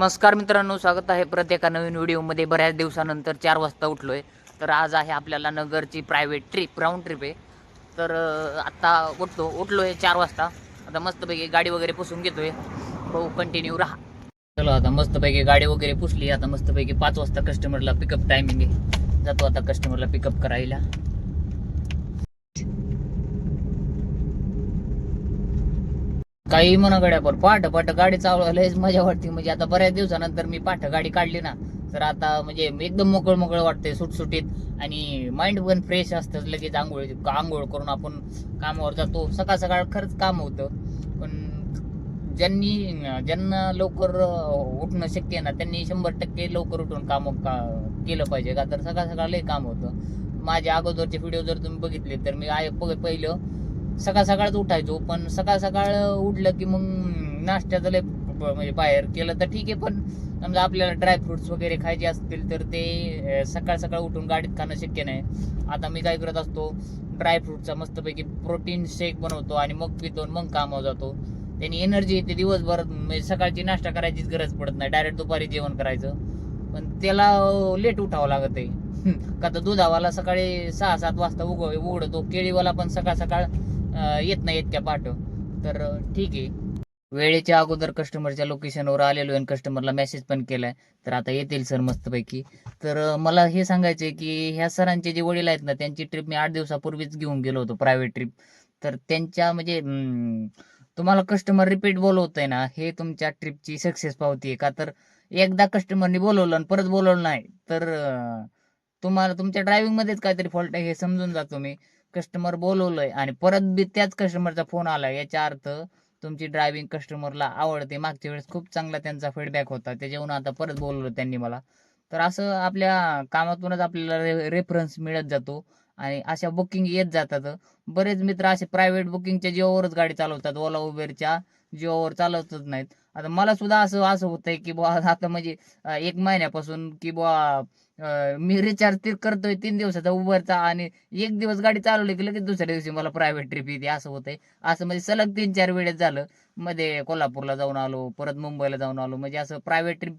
नमस्कार मित्रांनो स्वागत आहे प्रत्येका नवीन व्हिडिओमध्ये. बऱ्याच दिवसानंतर चार वाजता उठलो आहे तर आज आहे आपल्याला नगरची प्रायव्हेट ट्रिप राऊंड ट्रिप आहे. तर आत्ता उठतो. उठलो आहे चार वाजता. आता मस्तपैकी गाडी वगैरे पुसून घेतोय. भाऊ कंटिन्यू राहा. चलो आता मस्तपैकी गाडी वगैरे पुसली. आता मस्तपैकी पाच वाजता कस्टमरला पिकअप टायमिंग आहे. जातो आता कस्टमरला पिकअप करायला. काही म्हणा गड्या पण पाठ पाठ गाडी चालवायलाच मजा वाटते. म्हणजे आता बऱ्याच दिवसानंतर मी पाठ गाडी काढली ना तर आता म्हणजे एकदम मोकळ मोकळ वाटते सुटसुटीत. आणि माइंड पण फ्रेश असतं लगेच आंघोळ आंघोळ करून आपण कामावर जातो. सकाळ सकाळ खरंच काम होतं. पण ज्यांनी ज्यांना लवकर उठणं शक्य आहे ना त्यांनी शंभर टक्के लवकर उठून काम का केलं पाहिजे. का तर सकाळ सकाळ लय काम होतं. माझ्या अगोदरचे व्हिडिओ जर तुम्ही बघितले तर मी आय प- पहिलं सकाळ सकाळच उठायचो पण सकाळ सकाळ उठलं की मग नाश्त्याचं लय म्हणजे बाहेर केलं तर ठीक आहे पण समजा आपल्याला ड्रायफ्रुट्स वगैरे खायचे असतील तर ते सकाळ सकाळ उठून गाडीत खाणं शक्य नाही. आता मी काय करत असतो ड्रायफ्रुटचा मस्तपैकी प्रोटीन शेक बनवतो आणि मग पितो मग कामावर जातो. त्यांनी एनर्जी येते दिवसभर म्हणजे सकाळची नाश्ता करायचीच गरज पडत नाही डायरेक्ट दुपारी जेवण करायचं. पण त्याला लेट उठावं लागत आहे. का तर दुधावाला सकाळी सहा सात वाजता उग उघडतो केळीवाला पण सकाळ सकाळ येत नाही इतक्या पाठव तर ठीक आहे. वेळेच्या अगोदर कस्टमरच्या लोकेशनवर आलेलो आणि कस्टमरला मेसेज पण केलाय. तर आता येतील सर मस्तपैकी. तर मला हे सांगायचंय की ह्या सरांचे जे वडील आहेत ना त्यांची ट्रिप मी आठ दिवसापूर्वीच घेऊन गेलो होतो प्रायव्हेट ट्रिप तर त्यांच्या म्हणजे तुम्हाला कस्टमर रिपीट बोलवतंय ना हे तुमच्या ट्रिपची सक्सेस पावती आहे का? तर एकदा कस्टमरनी बोलवलं आणि परत बोलवलं नाही. तर तुम्हाला तुमच्या ड्रायव्हिंगमध्येच काहीतरी फॉल्ट आहे हे समजून जातो मी कस्टमर बोलवलंय आणि परत बी त्याच कस्टमरचा फोन आला याचा अर्थ तुमची ड्रायव्हिंग कस्टमरला आवडते. मागच्या वेळेस खूप चांगला त्यांचा फीडबॅक होता. त्याच्याहून आता परत बोलवलं त्यांनी मला. तर असं आपल्या कामातूनच आपल्याला रेफरन्स मिळत जातो आणि अशा बुकिंग येत जातात. बरेच मित्र असे प्रायव्हेट बुकिंगच्या जीवावरच गाडी चालवतात. ओला उबेरच्या जीवावर चालवतच नाहीत. आता मला सुद्धा असं असं होतंय की बुवा आता म्हणजे एक महिन्यापासून की बुवा मी रिचार्ज ते करतोय तीन दिवसाचा उबरचा आणि एक दिवस गाडी चालवली की लगेच दुसऱ्या दिवशी मला प्रायव्हेट ट्रिप येते असं होतंय. असं म्हणजे सलग तीन चार वेळेस झालं. मध्ये कोल्हापूरला जाऊन आलो परत मुंबईला जाऊन आलो. म्हणजे असं प्रायव्हेट ट्रिप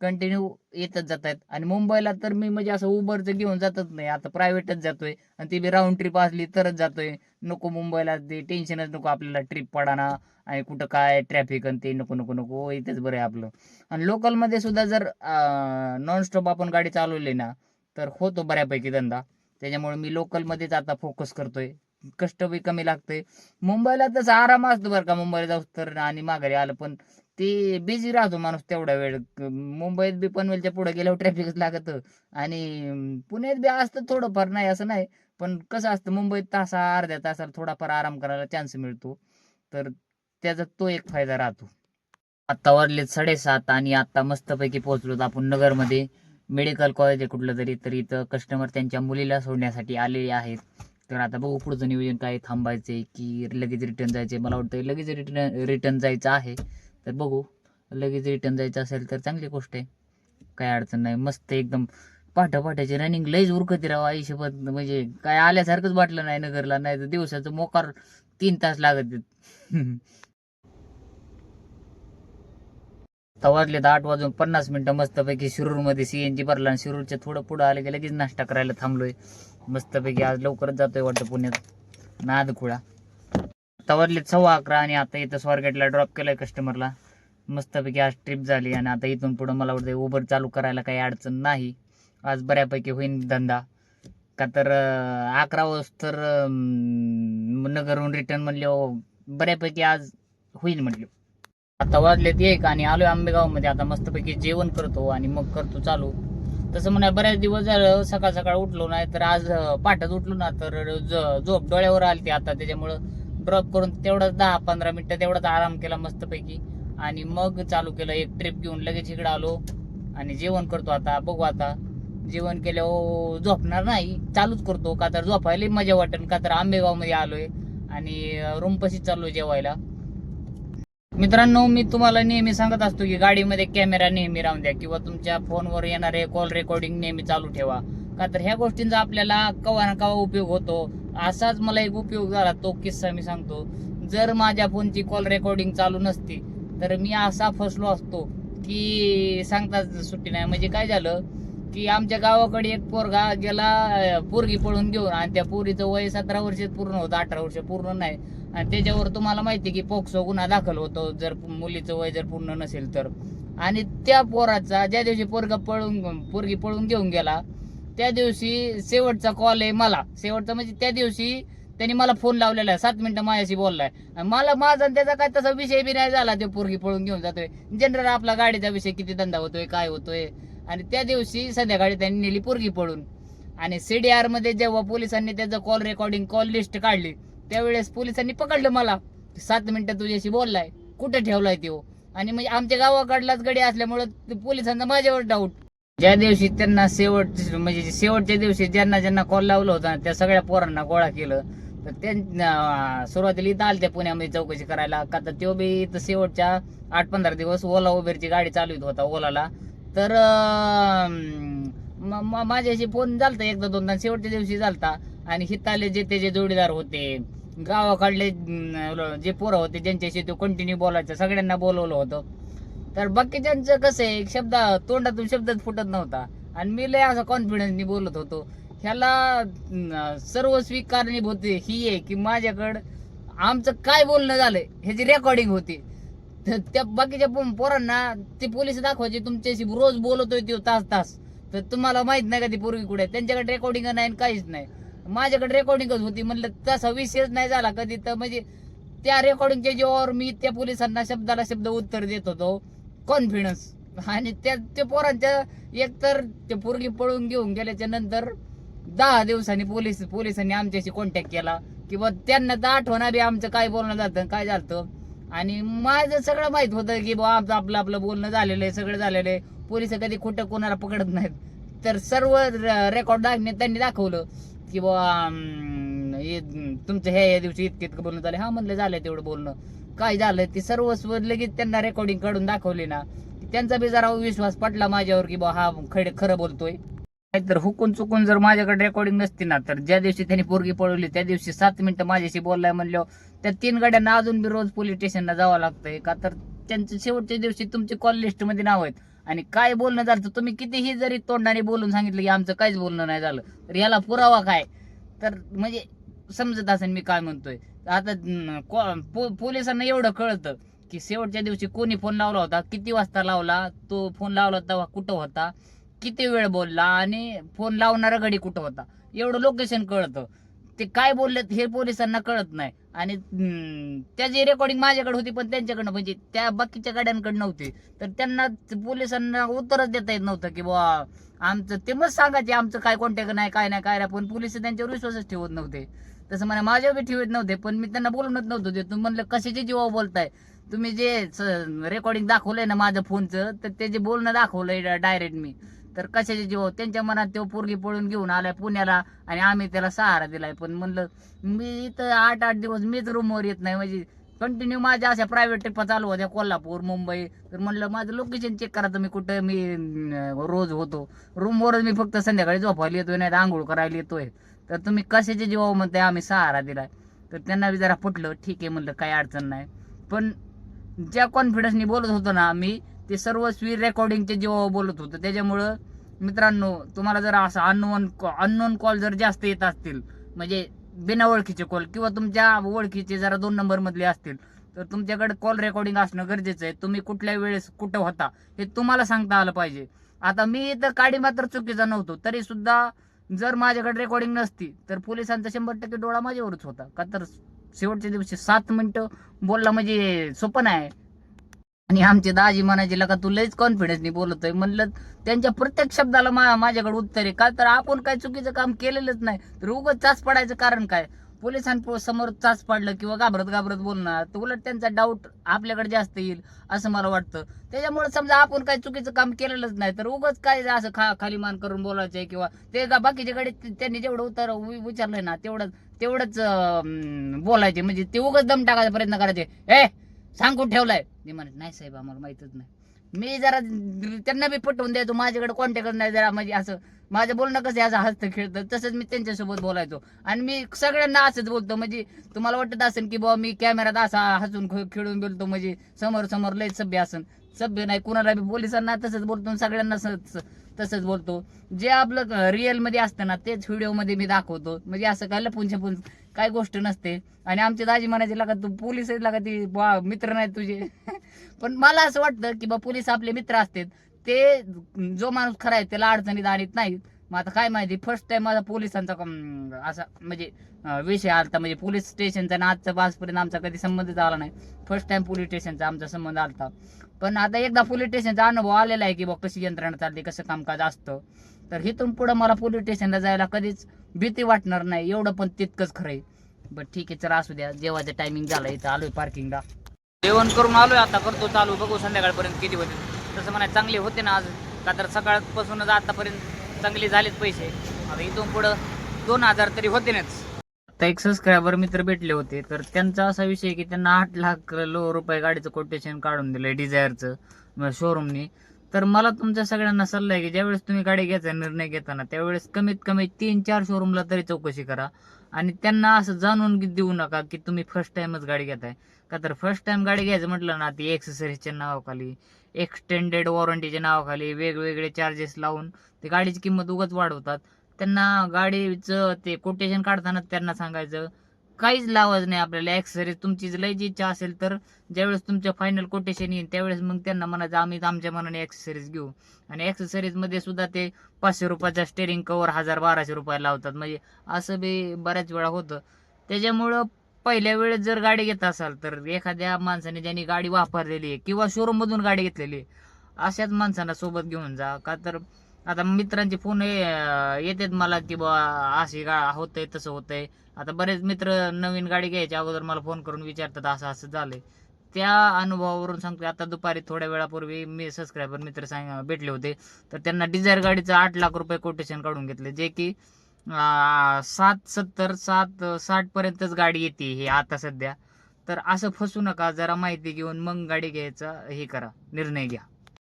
कंटिन्यू येतच जात आहेत आणि मुंबईला तर मी म्हणजे असं उबरचं घेऊन जातच नाही. आता प्रायव्हेटच जातोय. आणि ती बी राऊंड ट्रिप असली तरच जातोय. नको मुंबईला ते टेन्शनच नको आपल्याला ट्रिप पडाना. आणि कुठं काय ट्रॅफिक आणि ते नको नको नको. इथेच बरं आहे आपलं. आणि लोकलमध्ये सुद्धा जर नॉनस्टॉप आपण गाडी चालवली ना तर होतो बऱ्यापैकी धंदा. त्याच्यामुळे मी लोकलमध्येच आता फोकस करतोय. कष्ट बी कमी लागतंय. मुंबईला तसं आराम असतो बरं का. मुंबईला जाऊ तर आणि माघारी आलं पण ते बिझी राहतो माणूस तेवढा वेळ. मुंबईत बी पनवेलच्या पुढे गेल्यावर ट्रॅफिकच लागत. आणि पुण्यात बी असतं थोडंफार नाही असं नाही. पण कसं असतं मुंबईत तासा अर्ध्या तासाला थोडाफार आराम करायला चान्स मिळतो. तर त्याचा तो एक फायदा राहतो. आता वाजले साडेसात आणि आता मस्तपैकी पोहोचलो आपण नगरमध्ये. मेडिकल कॉलेज आहे कुठलं तरी तर इथं कस्टमर त्यांच्या मुलीला सोडण्यासाठी आलेले आहेत. तर आता बघू पुढचं नियोजन काय थांबायचे की लगेच रिटर्न जायचं मला वाटतं लगेच रिटर्न रिटर्न जायचं आहे. तर बघू. लगेच रिटर्न जायचं असेल तर चांगली गोष्ट आहे. काय अडचण नाही. मस्त एकदम पाठापाठाची रनिंग लईच उरकती राव आयुष्यभर. म्हणजे काय आल्यासारखंच वाटलं नाही नगरला. नाही तर दिवसाचं मोकार तीन तास लागत वाजले तर आठ वाजून पन्नास मिनिटं. मस्तपैकी शिरूरमध्ये जी भरला आणि शिरूरच्या थोडं पुढं आलं की लगेच नाश्ता करायला थांबलोय. मस्तपैकी आज लवकरच जातोय वाटतं पुण्यात. नादखुळा. आता सव्वा अकरा आणि आता इथं स्वारगेटला ड्रॉप केलंय कस्टमरला मस्तपैकी आज ट्रिप झाली आणि आता इथून पुढं मला वाटतं उबर चालू करायला काही अडचण नाही. आज बऱ्यापैकी होईन धंदा. का तर अकरा वाजता तर नगरहून रिटर्न म्हणले बऱ्यापैकी आज होईल म्हटलं आता वाजलेत एक आणि आलोय आंबेगावमध्ये. आता मस्तपैकी जेवण करतो आणि मग करतो चालू. तसं म्हणा बऱ्याच दिवस झालं सकाळ सकाळ उठलो नाही तर आज पाठच उठलो ना तर झोप डोळ्यावर आली आता. त्याच्यामुळं ड्रॉप करून तेवढंच दहा पंधरा मिनिटं तेवढाच आराम केला मस्तपैकी. आणि मग चालू केलं एक ट्रिप घेऊन लगेच इकडे आलो आणि जेवण करतो आता. बघू आता. जेवण केल्यावर झोपणार नाही. चालूच करतो. का तर झोपायला मजा वाटेल का तर आंबेगावमध्ये आलोय आणि रूमपशीच चाललो जेवायला. मित्रांनो मी तुम्हाला नेहमी सांगत असतो की गाडीमध्ये कॅमेरा नेहमी राहून द्या किंवा तुमच्या फोनवर येणारे कॉल रेकॉर्डिंग नेहमी चालू ठेवा. का तर ह्या गोष्टींचा आपल्याला कवा ना कवा उपयोग होतो. असाच मला एक उपयोग झाला तो किस्सा मी सांगतो. जर माझ्या फोनची कॉल रेकॉर्डिंग चालू नसती तर मी असा फसलो असतो की सांगतात सुट्टी नाही. म्हणजे काय झालं की आमच्या गावाकडे एक पोरगा गेला पोरगी पळून घेऊन आणि त्या पोरीचं वय सतरा वर्ष पूर्ण होतं अठरा वर्ष पूर्ण नाही. आणि त्याच्यावर तुम्हाला माहिती आहे की पोक्सो गुन्हा दाखल होतो जर मुलीचं वय जर पूर्ण नसेल तर. आणि त्या पोराचा ज्या दिवशी पोरगा पळून पोरगी पळून घेऊन गेला त्या दिवशी शेवटचा कॉल आहे मला. शेवटचा म्हणजे त्या दिवशी त्यांनी मला फोन लावलेला आहे. सात मिनिटं माझ्याशी बोललाय. आणि मला माझा आणि त्याचा काय तसा विषय बी नाही झाला. ते पोरगी पळून घेऊन जातोय. जनरल आपला गाडीचा विषय किती धंदा होतोय काय होतोय. आणि त्या दिवशी संध्याकाळी त्यांनी नेली पोरगी पळून. आणि सीडीआरमध्ये जेव्हा पोलिसांनी त्याचं कॉल रेकॉर्डिंग कॉल लिस्ट काढली त्यावेळेस पोलिसांनी पकडलं मला. सात मिनिटं तुझ्याशी बोललाय. कुठे ठेवलाय तो आणि म्हणजे आमच्या गावाकडलाच गडी असल्यामुळं ते पोलिसांना माझ्यावर डाऊट ज्या दिवशी त्यांना शेवट म्हणजे शेवटच्या दिवशी ज्यांना ज्यांना कॉल लावला होता त्या सगळ्या पोरांना गोळा केलं. तर त्यांना सुरुवातीला इथं आलत्या पुण्यामध्ये चौकशी करायला. का तर तो बी इथं शेवटच्या आठ पंधरा दिवस ओला उबेरची गाडी चालवित होता ओलाला. तर माझ्याशी फोन झालता एकदा दोनदा शेवटच्या दिवशी झालता. आणि हिताले जे त्याचे जोडीदार होते गावाकडले जे पोरं होते ज्यांच्याशी तो कंटिन्यू बोलायचं सगळ्यांना बोलवलं होतं. तर बाकीच्यांचं कसं आहे शब्द तोंडातून शब्दच फुटत नव्हता. आणि मी लय असं कॉन्फिडन्सनी बोलत होतो. ह्याला सर्व सर्वस्वी कारणीभूत ही आहे की माझ्याकडं आमचं काय बोलणं झालंय ह्याची रेकॉर्डिंग होती. तर त्या बाकीच्या पोरांना ते पोलीस दाखवायचे तुमच्याशी रोज बोलतोय तो तास तास. तर तुम्हाला माहीत नाही का ती पूर्वी कुठे त्यांच्याकडे रेकॉर्डिंग नाही आणि काहीच नाही. माझ्याकडे रेकॉर्डिंगच होती म्हणलं तसा विषयच नाही झाला कधी. तर म्हणजे त्या रेकॉर्डिंगच्या जेव्हावर मी त्या पोलिसांना शब्दाला शब्द उत्तर देत होतो. कॉन्फिडन्स आणि त्या त्या पोरांच्या एकतर ते पोरगी पळून घेऊन गेल्याच्यानंतर दहा दिवसांनी पोलीस पोलिसांनी आमच्याशी कॉन्टॅक्ट केला. किंवा त्यांना तर आठवण बी आमचं काय बोलणं जातं काय झालं आणि माझं सगळं माहीत होतं की बा आमचं आपलं आपलं बोलणं झालेलं आहे सगळं झालेलं आहे. पोलीस कधी खोटं कोणाला पकडत नाहीत. तर सर्व रेकॉर्ड दाखने त्यांनी दाखवलं की बा तुमचं हे या दिवशी इतके इतकं बोलणं झालं हा म्हणलं झालं तेवढं बोलणं. काय झालं ते सर्वस्व लगेच त्यांना रेकॉर्डिंग काढून दाखवली ना. त्यांचा बी जरा विश्वास पटला माझ्यावर की बा हा खडे खरं बोलतोय. नाहीतर हुकून चुकून जर माझ्याकडे रेकॉर्डिंग नसती ना तर ज्या दिवशी त्यांनी पोरगी पळवली त्या दिवशी सात मिनिटं माझ्याशी बोललाय म्हणल्यावर त्या तीन गाड्यांना अजून बी रोज पोलीस स्टेशनला जावं लागतंय का? तर त्यांच्या शेवटच्या दिवशी तुमची कॉल लिस्टमध्ये नाव आहेत. आणि काय बोलणं झालं तर तुम्ही कितीही जरी तोंडाने बोलून सांगितलं की आमचं काहीच बोलणं नाही झालं तर याला पुरावा काय? तर म्हणजे समजत असेल मी काय म्हणतोय. आता पोलिसांना एवढं कळतं की शेवटच्या दिवशी कोणी फोन लावला होता किती वाजता लावला तो फोन लावला तेव्हा कुठं होता किती वेळ बोलला आणि फोन लावणारा घडी कुठं होता. एवढं लोकेशन कळतं. ते काय बोलले हे पोलिसांना कळत नाही. आणि त्याची रेकॉर्डिंग माझ्याकडे होती पण त्यांच्याकडनं म्हणजे त्या बाकीच्या गाड्यांकडे नव्हती. तर त्यांना पोलिसांना उत्तरच देता येत नव्हतं की बुवा आमचं ते मग सांगायचे आमचं काय कॉन्टॅक्ट नाही काय नाही काय नाही. पण पोलीस त्यांच्यावर विश्वासच ठेवत नव्हते. तसं मला माझ्या बी ठेवत नव्हते पण मी त्यांना बोलणच नव्हतं. ते तुम्ही म्हणलं कशाचे जीवा बोलताय? तुम्ही जे रेकॉर्डिंग दाखवलंय ना माझं फोनचं तर ते जे बोलणं दाखवलंय डायरेक्ट मी. तर कशाचे जीव? त्यांच्या मनात तो पोरगी पळून घेऊन आलाय पुण्याला आणि आम्ही त्याला सहारा दिलाय. पण म्हणलं मी इथं आठ आठ दिवस मीच रूमवर येत नाही. म्हणजे कंटिन्यू माझ्या अशा प्रायव्हेट ट्रिपा चालू होत्या कोल्हापूर मुंबई. तर म्हणलं माझं लोकेशन चेक करा तुम्ही कुठं मी रोज होतो. रूमवरच मी फक्त संध्याकाळी झोपायला येतोय नाही तर आंघोळ करायला येतोय. तर तुम्ही कशाचे जीवा म्हणताय आम्ही सहारा दिलाय? तर त्यांना बी जरा पटलं ठीक आहे म्हणलं काही अडचण नाही. पण ज्या कॉन्फिडन्सनी बोलत होतो ना मी ते सर्व स्वीर रेकॉर्डिंगच्या जेव्हा बोलत होतो. त्याच्यामुळं मित्रांनो तुम्हाला जर असं अननोन अननोन कॉल जर जास्त येत असतील म्हणजे बिना ओळखीचे कॉल किंवा तुमच्या ओळखीचे जरा दोन नंबरमधले असतील तर तुमच्याकडे कॉल रेकॉर्डिंग असणं गरजेचं आहे. तुम्ही कुठल्या वेळेस कुठं होता हे तुम्हाला सांगता आलं पाहिजे. आता मी तर काडी मात्र चुकीचा नव्हतो तरी सुद्धा जर माझ्याकडे रेकॉर्डिंग नसती तर पोलिसांचा शंभर टक्के डोळा माझ्यावरच होता. का तर शेवटच्या दिवशी सात मिनिटं बोलला म्हणजे सोपं आहे आणि आमचे दाजी म्हणायचे का तू लयच कॉन्फिडन्सनी बोलतोय. म्हणलं त्यांच्या प्रत्येक शब्दाला माझ्याकडे उत्तर आहे. का तर आपण काय चुकीचं काम केलेलंच नाही. तर उगाच चाच पडायचं कारण काय? पोलिसांसमोर चाच पडलं किंवा घाबरत घाबरत बोलणार तर उलट त्यांचा डाऊट आपल्याकडे जास्त येईल असं मला वाटतं. त्याच्यामुळे समजा आपण काही चुकीचं काम केलेलंच नाही तर उगाच काय असं खा खाली मान करून बोलायचंय किंवा ते बाकीच्याकडे त्यांनी जेवढं उतर विचारलंय ना तेवढं तेवढंच बोलायचे म्हणजे ते उगाच दम टाकायचा प्रयत्न करायचे. ए सांगून ठेवलाय. मी म्हणत नाही साहेब आम्हाला माहितच नाही. मी जरा त्यांना बी पटवून द्यायचो माझ्याकडे कॉन्टॅक्ट नाही जरा म्हणजे असं माझं बोलणं कसं आहे, असं हसतं खेळतं तसंच मी त्यांच्यासोबत बोलायचो. आणि मी सगळ्यांना असंच बोलतो म्हणजे तुम्हाला वाटत असेल की बाबा मी कॅमेरात असा हसून खेळून बोलतो म्हणजे समोर समोर लय सभ्य असन. सभ्य नाही कुणाला बी पोलिसांना तसंच बोलतो आणि सगळ्यांना स- तसंच बोलतो. जे आपलं रिअलमध्ये असतं ना तेच व्हिडिओमध्ये मी दाखवतो. म्हणजे असं काय लपून छपून काय गोष्ट नसते. आणि आमची दाजी म्हणायची लागा तू पोलीस आहेत लागा ती बा मित्र नाही तुझे. पण मला असं वाटतं की बा पोलीस आपले मित्र असतात. ते जो माणूस खरा आहे त्याला अडचणीत आणत नाहीत. मग आता काय माहिती फर्स्ट टाइम माझा पोलिसांचा असा म्हणजे विषय आलता. म्हणजे पोलीस स्टेशनचा आणि आजचा आजपर्यंत आमचा कधी संबंधच आला नाही. फर्स्ट टाइम पोलीस स्टेशनचा आमचा संबंध आलता. पण आता एकदा पोलीस स्टेशनचा अनुभव आलेला आहे की बघ कशी यंत्रणा चालते कसं कामकाज असतं. तर इथून पुढं मला पोलीस स्टेशनला जायला कधीच भीती वाटणार नाही. एवढं पण तितकंच खरं आहे. बट ठीक आहे चला असू द्या. जेवायचं टायमिंग झालं. इथं आलोय पार्किंगला जेवण करून आलोय. आता करतो चालू. बघू संध्याकाळपर्यंत किती होते तसं म्हणा चांगले होते ना आज. का तर सकाळपासूनच आतापर्यंत चांगले झालेच पैसे. आता इथून पुढं दोन हजार तरी होते नाच आता एक सबस्क्रायबर मित्र भेटले होते. तर त्यांचा असा विषय आहे की त्यांना आठ लाख लो रुपये गाडीचं कोटेशन काढून दिलंय डिझायरचं शोरूमनी तर मला तुमच्या सगळ्यांना सल्ला आहे की ज्यावेळेस तुम्ही गाडी घ्यायचा निर्णय घेताना त्यावेळेस कमीत कमी तीन चार शोरूमला तरी चौकशी करा. आणि त्यांना असं जाणून देऊ नका की तुम्ही फर्स्ट टाइमच गाडी घेताय. का तर फर्स्ट टाइम गाडी घ्यायचं म्हटलं ना ती एक्सेसरीजच्या नावाखाली एक्सटेंडेड वॉरंटीच्या नावाखाली वेगवेगळे चार्जेस लावून ते गाडीची किंमत उगाच वाढवतात. त्यांना गाडीचं ते कोटेशन काढताना त्यांना सांगायचं काहीच लावायचं नाही आपल्याला एक्सेसरीज तुमची लय जी इच्छा असेल तर ज्यावेळेस तुमचं फायनल कोटेशन येईल त्यावेळेस मग त्यांना म्हणायचं आम्ही आमच्या मनाने एक्सेसरीज घेऊ. आणि एक्सेसरीजमध्ये सुद्धा ते पाचशे रुपयाचा स्टेरिंग कवर हजार बाराशे रुपये लावतात. म्हणजे असं बी बऱ्याच वेळा होतं. त्याच्यामुळं पहिल्या वेळेस जर गाडी घेत असाल तर एखाद्या माणसाने ज्यांनी गाडी वापरलेली आहे किंवा शोरूम मधून गाडी घेतलेली आहे अशाच माणसांना सोबत घेऊन जा. का तर आता मित्रांचे फोन येतात मला की बा अशी गा होतंय तसं होतंय. आता बरेच मित्र नवीन गाडी घ्यायच्या अगोदर मला फोन करून विचारतात असं असं झालंय. त्या अनुभवावरून सांगतो आता दुपारी थोड्या वेळापूर्वी मी सबस्क्रायबर मित्र सांग भेटले होते. तर त्यांना डिझायर गाडीचं आठ लाख रुपये कोटेशन काढून घेतले जे की सात सत्तर सात साठ पर्यंतच गाडी येते हे आता सध्या. तर असं फसू नका जरा माहिती घेऊन मग गाडी घ्यायचा हे करा निर्णय घ्या.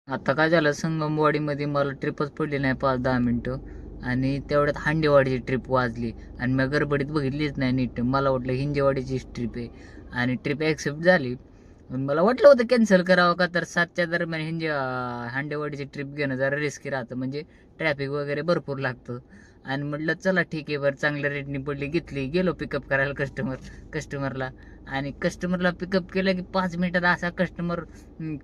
आता काय झालं संगमवाडीमध्ये मला ट्रिपच पडली नाही पाच दहा मिनटं. आणि तेवढ्यात हांडेवाडीची ट्रिप वाजली. आणि मी गडबडीत बघितलीच नाही नीट. मला वाटलं हिंजेवाडीचीच ट्रिप आहे. आणि ट्रिप ॲक्सेप्ट झाली. पण मला वाटलं होतं कॅन्सल करावं का तर सातच्या दरम्यान हिंजे हांडेवाडीची ट्रिप घेणं जरा रिस्की राहतं. म्हणजे ट्रॅफिक वगैरे भरपूर लागतं. आणि म्हटलं चला ठीक आहे बरं चांगल्या रेटनी पडली घेतली. गेलो पिकअप करायला कस्टमर कस्टमरला आणि कस्टमरला पिकअप केलं की पाच मिनिटात असा कस्टमर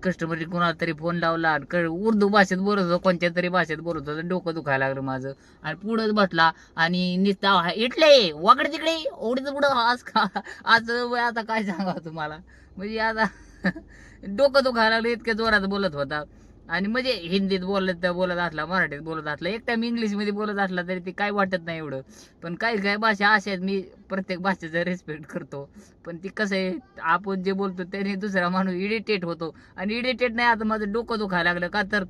कस्टमरने कोणाला तरी फोन लावला. आणि क- उर्दू भाषेत बोलत होतो कोणत्या तरी भाषेत बोलत होतं. डोकं दुखायला लागलं माझं. आणि पुढंच बसला आणि निस्ता इटले वाकडे तिकडे ओढीचं पुढं आज का आज आता काय सांगावं तुम्हाला? म्हणजे आता डोकं दुखायला लागलं इतक्या जोरात बोलत होता. आणि म्हणजे हिंदीत बोलत बोलत असला मराठीत बोलत असला एक टाइम इंग्लिशमध्ये बोलत असला तरी ते काय वाटत नाही एवढं. पण काही काही भाषा अशा आहेत मी प्रत्येक भाषेचा रिस्पेक्ट करतो. पण ती कसं आहे आपण जे बोलतो त्याने दुसरा माणूस इरिटेट होतो. आणि इरिटेट नाही आता माझं डोकं दुखायला लागलं का तर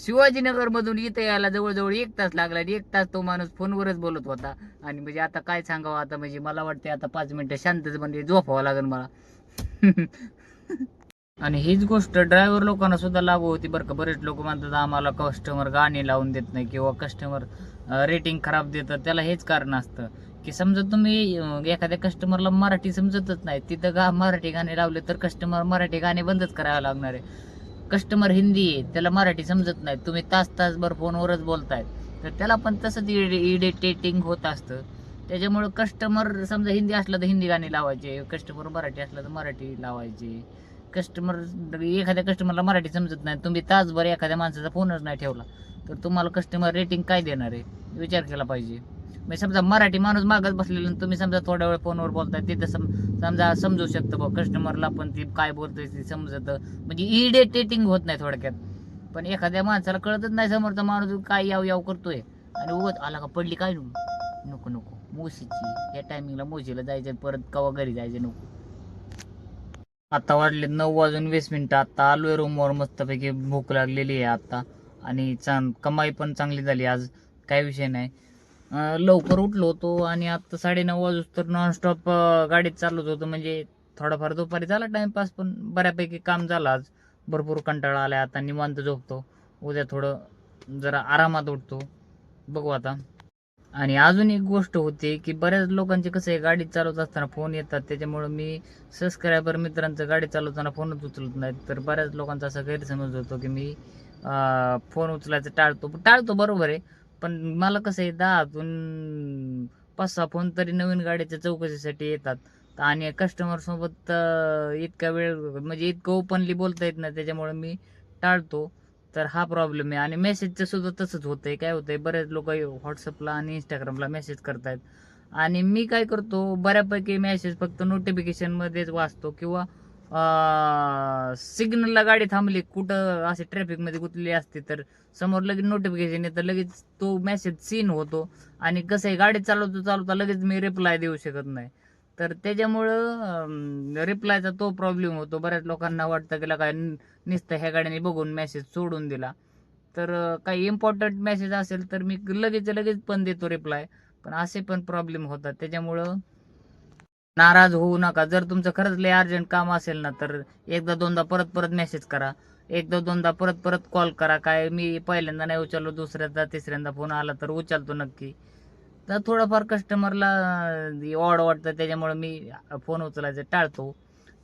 शिवाजीनगरमधून इथं यायला जवळजवळ एक तास लागला आणि एक तास तो माणूस फोनवरच बोलत होता. आणि म्हणजे आता काय सांगावं आता म्हणजे मला वाटते आता पाच मिनटं शांतच म्हणजे झोपावं लागेल मला. आणि हीच गोष्ट ड्रायव्हर लोकांना सुद्धा लागू होती बरं का. बरेच लोक म्हणतात आम्हाला कस्टमर गाणी लावून देत नाही किंवा कस्टमर रेटिंग खराब देतात. त्याला हेच कारण असतं. की समजा तुम्ही एखाद्या कस्टमरला मराठी समजतच नाही तिथं गा मराठी गाणे लावले तर कस्टमर मराठी गाणे बंदच करावं लागणार आहे. कस्टमर हिंदी आहे त्याला मराठी समजत नाही. तुम्ही तास तासभर फोनवरच बोलतायत तर त्याला पण तसंच इडिटेटिंग होत असतं. त्याच्यामुळं कस्टमर समजा हिंदी असलं तर हिंदी गाणी लावायचे कस्टमर मराठी असलं तर मराठी लावायचे. कस्टमर एखाद्या कस्टमरला मराठी समजत नाही तुम्ही तासभर एखाद्या माणसाचा फोनच नाही ठेवला तर तुम्हाला कस्टमर रेटिंग काय देणार आहे? विचार केला पाहिजे. म्हणजे समजा मराठी माणूस मागत बसलेला आणि तुम्ही समजा थोड्या वेळ फोनवर बोलताय तिथं सम समजा समजू शकतं बघ कस्टमरला पण ती काय बोलतोय ते समजतं. म्हणजे इडेटेटिंग होत नाही थोडक्यात. पण एखाद्या माणसाला कळतच नाही समोरचा माणूस काय याव याव करतोय. आणि उगत आला का पडली काय? नको नको. नको मोशीची या टायमिंगला मोशीला जायचं परत कवा घरी जायचं नको. आता वाढले नऊ वाजून वीस मिनटं. आता आलोय रूमवर मस्तपैकी भूक लागलेली आहे आता. आणि चांग कमाई पण चांगली झाली आज. काय विषय नाही. लवकर उठलो होतो आणि आत्ता साडेनऊ वाजूस तर नॉनस्टॉप गाडीत चालत होतो. म्हणजे थोडाफार दुपारी झाला टाइमपास पण बऱ्यापैकी काम झालं आज. भरपूर कंटाळा आलाय आता निवांत झोपतो. उद्या थोडं जरा आरामात उठतो. बघू आता. आणि अजून एक गोष्ट होती की बऱ्याच लोकांचे कसं आहे गाडी चालवत असताना फोन येतात. त्याच्यामुळं मी सबस्क्रायबर मित्रांचं गाडी चालवताना फोनच उचलत नाहीत. तर बऱ्याच लोकांचा असा गैरसमज होतो की मी फोन उचलायचं टाळतो. टाळतो बरोबर आहे पण मला कसं आहे दहातून पाच सहा फोन तरी नवीन गाडीच्या चौकशीसाठी येतात. आणि कस्टमरसोबत इतका वेळ म्हणजे इतकं ओपनली बोलता येत नाही त्याच्यामुळे मी टाळतो. तर हा प्रॉब्लेम आहे. आणि मेसेजचं सुद्धा तसंच होतंय. काय होतंय? बरेच लोक व्हॉट्सअपला आणि इंस्टाग्रामला मेसेज करतायत. आणि मी काय करतो? बऱ्यापैकी मेसेज फक्त नोटिफिकेशनमध्येच वाचतो किंवा सिग्नलला गाडी थांबली कुठं असे ट्रॅफिकमध्ये गुतलेली असते तर समोर लगेच नोटिफिकेशन येतं. लगेच तो मेसेज सीन होतो. आणि कसं आहे? गाडी चालवतो चालवता लगेच मी रिप्लाय देऊ शकत नाही. तर त्याच्यामुळं रिप्लायचा तो प्रॉब्लेम होतो. बऱ्याच लोकांना वाटतं की काय नुसतं ह्या गाड्याने बघून मेसेज सोडून दिला. तर काही इम्पॉर्टंट मेसेज असेल तर मी लगेच लगेच पण देतो रिप्लाय पण असे पण प्रॉब्लेम होतात. त्याच्यामुळं नाराज होऊ नका. जर तुमचं खरंच लय अर्जंट काम असेल ना तर एकदा दोनदा परत परत मेसेज करा. एकदा दोनदा परत परत कॉल करा. काय मी पहिल्यांदा नाही उचललो दुसऱ्यांदा तिसऱ्यांदा फोन आला तर उचलतो नक्की. तर थोडंफार कस्टमरला ऑड वाटतं. त्याच्यामुळे मी फोन उचलायचं टाळतो.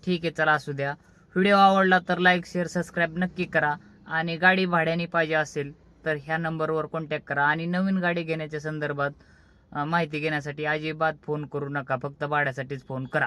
ठीक आहे चला असू द्या. व्हिडिओ आवडला तर लाईक शेअर सबस्क्राईब नक्की करा. आणि गाडी भाड्याने पाहिजे असेल तर ह्या नंबरवर कॉन्टॅक्ट करा. आणि नवीन गाडी घेण्याच्या संदर्भात माहिती घेण्यासाठी अजिबात फोन करू नका. फक्त भाड्यासाठीच फोन करा.